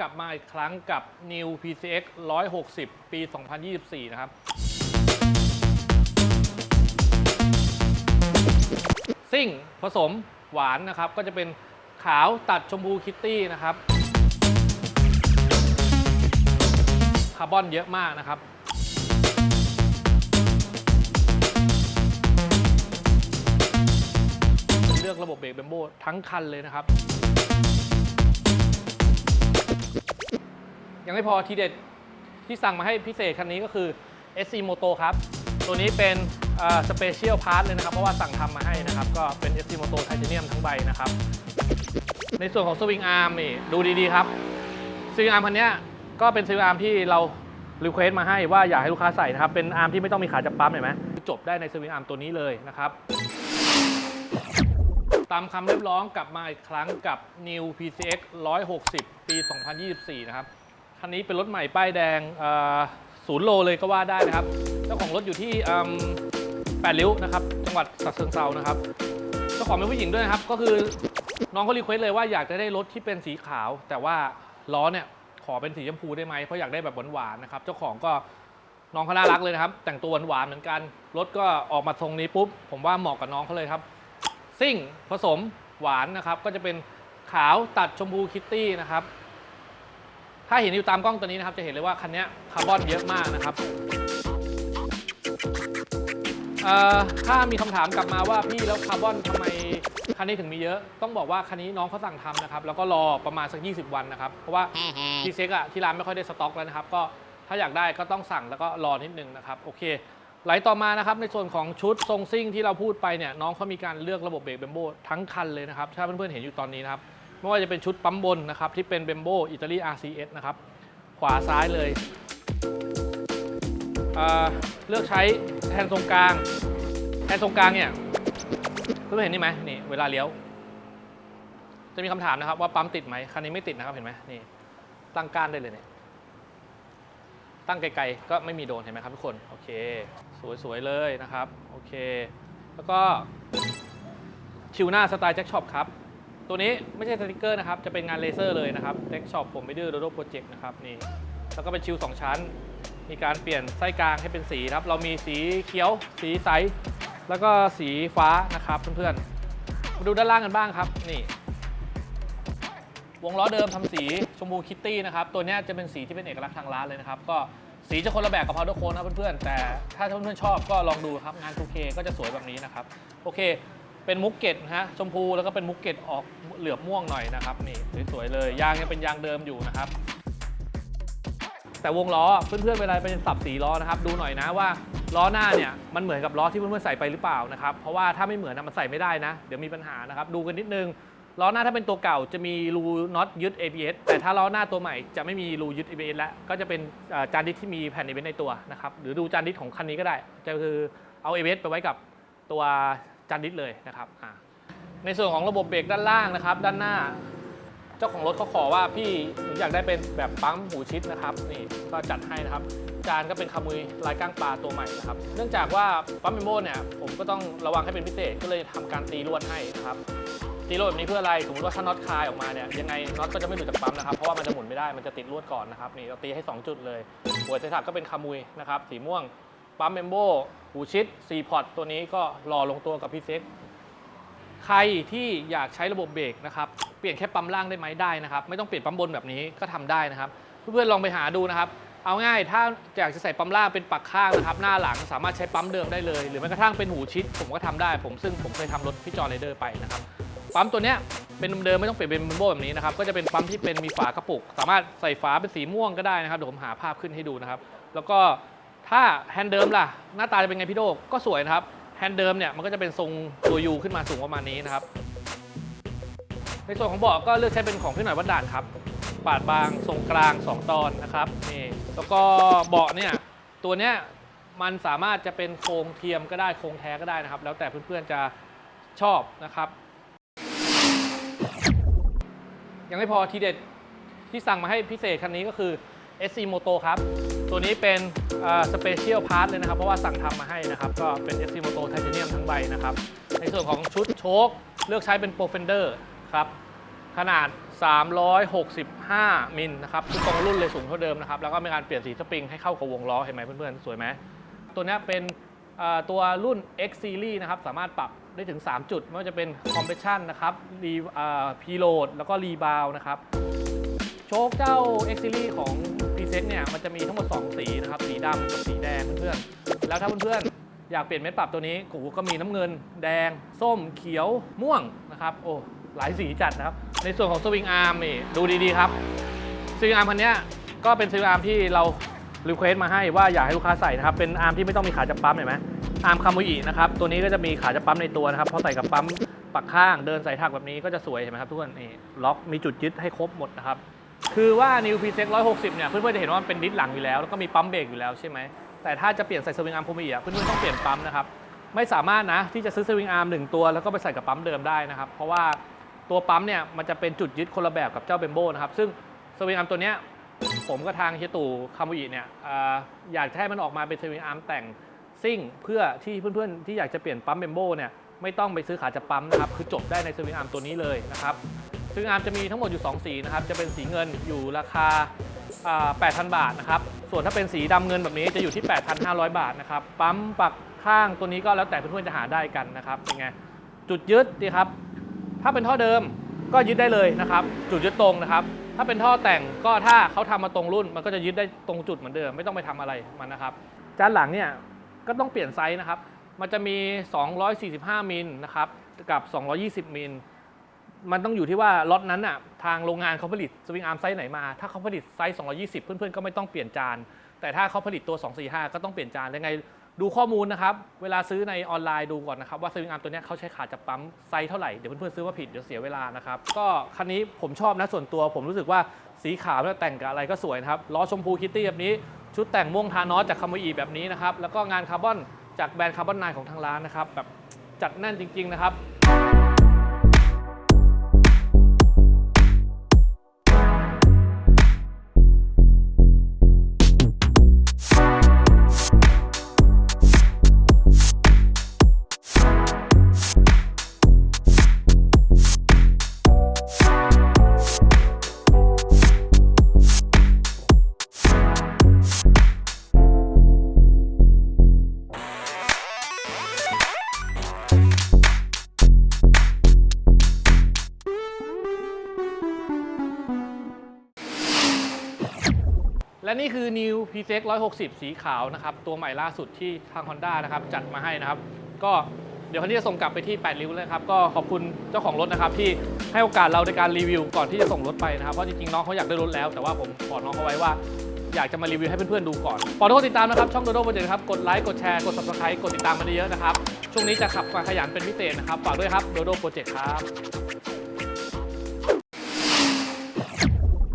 กลับมาอีกครั้งกับ New PCX 160 ปี 2024 นะครับ ซิ่งผสมหวานนะครับ ก็จะเป็นขาวตัดชมพูคิตตี้นะครับ คาร์บอนเยอะมากนะครับเลือกระบบเบรกเบมโบทั้งคันเลยนะครับ ยังไม่พอทีเด็ดที่สั่งมาให้พิเศษคันนี้ก็คือ SC Moto ครับ ตัวนี้เป็นสเปเชียลพาร์ทเลยนะครับ เพราะว่าสั่งทำมาให้นะครับ ก็เป็น SC Moto ไทเทเนียมทั้งใบนะครับ ในส่วนของสวิงอาร์มนี่ดูดีๆครับสวิงอาร์มคันนี้ก็เป็นสวิงอาร์มที่เรารีเควสมาให้ว่าอยากให้ลูกค้าใส่นะครับ เป็นอาร์มที่ไม่ต้องมีขาจับปั๊มเห็นไหมจบได้ในสวิงอาร์มตัวนี้เลยนะครับตามคำเรียกร้องกลับมาอีกครั้งกับ New PCX 160 ปี 2024 นะครับ คันนี้เป็นรถใหม่ป้ายแดงศูนย์โลเลยก็ว่าได้นะครับ เจ้าของรถอยู่ที่แปดริ้วนะครับจังหวัดฉะเชิงเซานะครับ เจ้าของเป็นผู้หญิงด้วยนะครับ ก็คือน้องเขารีเควสเลยว่าอยากจะได้รถที่เป็นสีขาว แต่ว่าล้อเนี่ยขอเป็นสีชมพูได้ไหมเพราะอยากได้แบบหวานๆนะครับ เจ้าของก็น้องเขาน่ารักเลยนะครับ แต่งตัวหวานๆเหมือนกัน รถก็ออกมาทรงนี้ปุ๊บ ผมว่าเหมาะกับน้องเขาเลยครับ ซิ่งผสมหวานนะครับ ก็จะเป็นขาวตัดชมพูคิตตี้นะครับ ถ้าเห็นอยู่ตามกล้องตัวนี้นะครับ จะเห็นเลยว่าคันนี้คาร์บอนเยอะมากนะครับเอ่อถ้ามีคำถามกลับมาว่าพี่แล้วคาร์บอนทำไมคันนี้ถึงมีเยอะ ต้องบอกว่าคันนี้น้องเขาสั่งทำนะครับ แล้วก็รอประมาณสัก 20 วันนะครับ เพราะว่าพีเซ็กอะที่ร้านไม่ค่อยได้สต็อกแล้วนะครับ ก็ถ้าอยากได้ก็ต้องสั่งแล้วก็รอนิดนึงนะครับ โอเคไหลต่อมานะครับในส่วนของชุดทรงซิ่งที่เราพูดไปเนี่ยน้องเขามีการเลือกระบบเบรกเบมโบทั้งคันเลยนะครับ ถ้าเพื่อนๆเห็นอยู่ตอนนี้นะครับ ไม่ว่าจะเป็นชุดปั๊มบนนะครับที่เป็นเบมโบอิตาลี RCS นะครับ ขวาซ้ายเลยเเลือกใช้แทนตรงกลาง แทนตรงกลางเนี่ยเพื่อนเห็นนี่ไหมนี่เวลาเลี้ยว จะมีคำถามนะครับว่าปั๊มติดไหมคันนี้ไม่ติดนะครับเห็นไหมนี่ตั้งก้านได้เลยเนี่ยตั้งไกลๆก็ไม่มีโดนเห็นไหมครับทุกคนโอเค สวยๆเลยนะครับโอเค แล้วก็ชิวหน้าสไตล์แจ็คช็อปครับ ตัวนี้ไม่ใช่สติกเกอร์นะครับ จะเป็นงานเลเซอร์เลยนะครับแจ็คช็อปผมไปดื้อโดโดโปรเจกต์นะครับนี่ แล้วก็เป็นชิว2ชั้น มีการเปลี่ยนไส้กลางให้เป็นสีครับ เรามีสีเขียว สีใส แล้วก็สีฟ้านะครับเพื่อนๆ มาดูด้านล่างกันบ้างครับ นี่ วงล้อเดิมทำสีชมพูคิตตี้นะครับ ตัวนี้จะเป็นสีที่เป็นเอกลักษณ์ทางร้านเลยนะครับ ก็สีจะคนละแบบกับพาวเดอร์โคนนะเพื่อนๆ แต่ถ้าเพื่อนๆชอบก็ลองดูครับงาน 2K ก็จะสวยแบบนี้นะครับ โอเค เป็นมุกเก็ตฮะชมพูแล้วก็เป็นมุกเก็ตออกเหลือบม่วงหน่อยนะครับนี่สวยๆเลยยางยังเป็นยางเดิมอยู่นะครับ แต่วงล้อเพื่อนๆเวลาเป็นสับสีล้อนะครับ ดูหน่อยนะว่าล้อหน้าเนี่ยมันเหมือนกับล้อที่เพื่อนๆใส่ไปหรือเปล่านะครับเพราะว่าถ้าไม่เหมือนนะมันใส่ไม่ได้นะ เดี๋ยวมีปัญหานะครับดูกันนิดนึงล้อหน้าถ้าเป็นตัวเก่าจะมีรูน็อตยึด ABS แต่ถ้าล้อหน้าตัวใหม่จะไม่มีรูยึด ABS แล้วก็จะเป็นจานดิสที่มีแผ่น ABS ในตัวนะครับหรือดูจานดิสของคันนี้ก็ได้ จะคือเอา ABS ไปไว้กับตัว จานดิสเลยนะครับในส่วนของระบบเบรกด้านล่างนะครับ ด้านหน้า เจ้าของรถเขาขอว่าพี่หนูอยากได้เป็นแบบปั๊มหูชิดนะครับนี่ก็จัดให้นะครับจานก็เป็นคามุยลายก้างปลาตัวใหม่นะครับ เนื่องจากว่าปั๊มเมโมเนี่ยผมก็ต้องระวังให้เป็นพิเศษก็เลยทำการตีลวดให้นะครับตีลวดแบบนี้เพื่ออะไรสมมติว่าถ้าน็อตคลายออกมาเนี่ยยังไงน็อตก็จะไม่หลุดจากปั๊มนะครับเพราะว่ามันจะหมุนไม่ได้มันจะติดลวดก่อนนะครับนี่เราตีให้ 2 จุดเลยหัวไซถักก็เป็นคามุยนะครับสีม่วง ปั๊มเมมโบหูชิด4พอร์ตตัวนี้ก็รอลงตัวกับพี่เซ็กใครที่อยากใช้ระบบเบรกนะครับ เปลี่ยนแค่ปั๊มล่างได้ไหมได้นะครับ ไม่ต้องเปลี่ยนปั๊มบนแบบนี้ก็ทำได้นะครับ เพื่อนๆลองไปหาดูนะครับ เอาง่ายถ้าอยากจะใส่ปั๊มล่างเป็นปักข้างนะครับ หน้าหลังสามารถใช้ปั๊มเดิมได้เลย หรือแม้กระทั่งเป็นหูชิด ผมก็ทำได้ ผมซึ่งผมเคยทำรถพี่จอร์ไรเดอร์ไปนะครับปั๊มตัวเนี้ยเป็นเดิมไม่ต้องเปลี่ยนเป็นบัมโบแบบนี้นะครับก็จะเป็นปั๊มที่เป็นมีฝากระปุก สามารถใส่ฝาเป็นสีม่วงก็ได้นะครับเดี๋ยวผมหาภาพขึ้นให้ดูนะครับ แล้วก็ ถ้าแฮนด์เดิมล่ะ หน้าตาจะเป็นไงพี่โดก็สวยนะครับ แฮนด์เดิมเนี่ยมันก็จะเป็นทรงตัวยูขึ้นมาสูงประมาณนี้นะครับ ในส่วนของเบาะก็เลือกใช้เป็นของพี่หน่อยวัดด่านครับ ปาดบางทรงกลาง 2 ตอนนะครับนี่แล้วก็เบาะเนี่ยตัวเนี้ยมันสามารถจะเป็นโครงเทียมก็ได้โครงแท้ก็ได้นะครับ แล้วแต่เพื่อนๆจะชอบนะครับ ยังไม่พอทีเด็ดที่สั่งมาให้พิเศษคันนี้ก็คือ SC Moto ครับ ตัวนี้เป็นสเปเชียลพาร์ทเลยนะครับ เพราะว่าสั่งทำมาให้นะครับ ก็เป็น SC Moto ไทเทเนียมทั้งใบนะครับ ในส่วนของชุดโชคเลือกใช้เป็น Pro Fender ครับ ขนาด 365 มิลนะครับคือตรงรุ่นเลยสูงเท่าเดิมนะครับ แล้วก็มีการเปลี่ยนสีสปริงให้เข้ากับวงล้อ เห็นไหมเพื่อนๆ สวยไหม ตัวนี้เป็นตัวรุ่น X Series นะครับ สามารถปรับได้ถึง 3 จุด ไม่ว่าจะเป็น Compression นะครับรีอ่า Preload แล้วก็ Rebound นะครับ โชคเจ้า X Series ของ p s e x เนี่ยมันจะมีทั้งหมด 2 สีนะครับ สีดำกับสีแดงเพื่อนๆ แล้วถ้าเพื่อนๆ อยากเปลี่ยนเม็ดปรับตัวนี้ กูก็มีน้ำเงิน แดง ส้ม เขียว ม่วงนะครับ โอ้ หลายสีจัดนะครับ ในส่วนของสวิงอาร์มนี่ดูดีๆครับ สวิงอาร์มคันเนี้ยก็เป็นสวิงอาร์มที่เรารีเควสมาให้ว่าอยากให้ลูกค้าใส่นะครับ เป็นอาร์มที่ไม่ต้องมีขาจับปั๊มเห็นไหมอาร์มคามุอินะครับ ตัวนี้ก็จะมีขาจับปั๊มในตัวนะครับ พอใส่กับปั๊มปักข้าง เดินใส่ถักแบบนี้ก็จะสวยเห็นไหมครับทุกคน นี่ ล็อก มีจุดยึดให้ครบหมดนะครับ คือว่า New p 1 6 0 เนี่ย เพื่อนๆจะเห็นว่ามันเป็นดิสหลังอยู่แล้ว แล้วก็มีปั๊มเบรกอยู่แล้วใช่ไหม แต่ถ้าจะเปลี่ยนใส่สวิงอาร์มคมุอิอะเพื่อนๆต้องเปลี่ยนปั๊มนะครับ ไม่สามารถนะที่จะซื้อสวิงอาร์มหนึ่งตัวแล้วก็ไปใส่กับปั๊มเดิมได้นะครับ เพราะว่าตัวปั๊มเนี่ยมันจะเป็นจุดยึดคนละแบบกับเจ้าเบมโบนะครับ ซึ่งสวิงอาร์มตัวเนี้ยผมกับทางเฮตูคามุอิเนี่ยอ่าอยากจะให้มันออกมาเป็นสวิงอาร์มแต่งซิ่งเพื่อที่เพื่อนๆที่อยากจะเปลี่ยนปั๊มเบมโบเนี่ยไม่ต้องไปซื้อขาจับปั๊มนะครับคือจบได้ในสวิงอาร์มตัวนี้เลยนะครับ สวิงอาร์มจะมีทั้งหมดอยู่ 2 สีนะครับ จะเป็นสีเงินอยู่ราคาอ่า8,000 บาทนะครับ ส่วนถ้าเป็นสีดำเงินแบบนี้จะอยู่ที่ 8,500 บาทนะครับ ปั๊มปักข้างตัวนี้ก็แล้วแต่เพื่อนๆจะหาได้กันนะครับ เป็นไง จุดยึดดีครับ ถ้าเป็นท่อเดิมก็ยึดได้เลยนะครับ จุดยึดตรงนะครับ ถ้าเป็นท่อแต่งก็ถ้าเขาทำมาตรงรุ่น มันก็จะยึดได้ตรงจุดเหมือนเดิม ไม่ต้องไปทำอะไรมันนะครับ จานหลังเนี่ยก็ต้องเปลี่ยนไซส์นะครับ มันจะมี 245 มิลนะครับ กับ 220 มิล มันต้องอยู่ที่ว่าล็อตนั้นน่ะทางโรงงานเขาผลิตสวิงอาร์มไซส์ไหนมา ถ้าเขาผลิตไซส์ 220 เพื่อนๆ ก็ไม่ต้องเปลี่ยนจาน แต่ถ้าเขาผลิตตัว 245 ก็ต้องเปลี่ยนจานยังไงดูข้อมูลนะครับ เวลาซื้อในออนไลน์ดูก่อนนะครับว่าสวิงอาร์มตัวนี้เขาใช้ขาจับปั๊มไซส์เท่าไหร่ เดี๋ยวเพื่อนๆซื้อมาผิดเดี๋ยวเสียเวลานะครับ ก็คันนี้ผมชอบนะส่วนตัว ผมรู้สึกว่าสีขาวนี่แต่งกับอะไรก็สวยนะครับล้อชมพูคิตตี้แบบนี้ชุดแต่งม่วงทานอสจากคาโมอีแบบนี้นะครับแล้วก็งานคาร์บอนจากแบรนด์คาร์บอนไนของทางร้านนะครับแบบจัดแน่นจริง ๆ นะครับ และนี่คือ New p z 160 สีขาวนะครับ ตัวใหม่ล่าสุดที่ทาง Honda นะครับ จัดมาให้นะครับ ก็เดี๋ยวคันนี้จะส่งกลับไปที่ 8 ริ้วเลยครับ ก็ขอบคุณเจ้าของรถนะครับ ที่ให้โอกาสเราในการรีวิวก่อนที่จะส่งรถไปนะครับ เพราะจริงๆ น้องเขาอยากได้รถแล้ว แต่ว่าผมขอน้องเขาไว้ว่า อยากจะมารีวิวให้เพื่อนๆดูก่อนฝากทุกคนติดตามนะครับช่องโดโดโปรเจกต์ครับกดไลค์กดแชร์กด subscribe กดติดตามมาเยอะๆนะครับช่วงนี้จะขับมาขยันเป็นพิเศษนะครับฝากด้วยครับโดโดโปรเจกต์ครับ